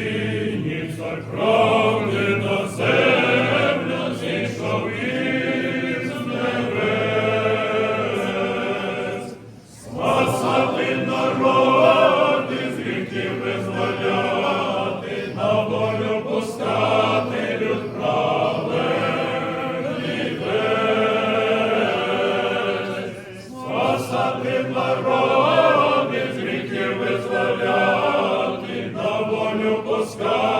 синіх закровли на землю зійшов із небес. Спасати народи, з віків визволяти, на волю пускати люд праведний весь. olham toscar.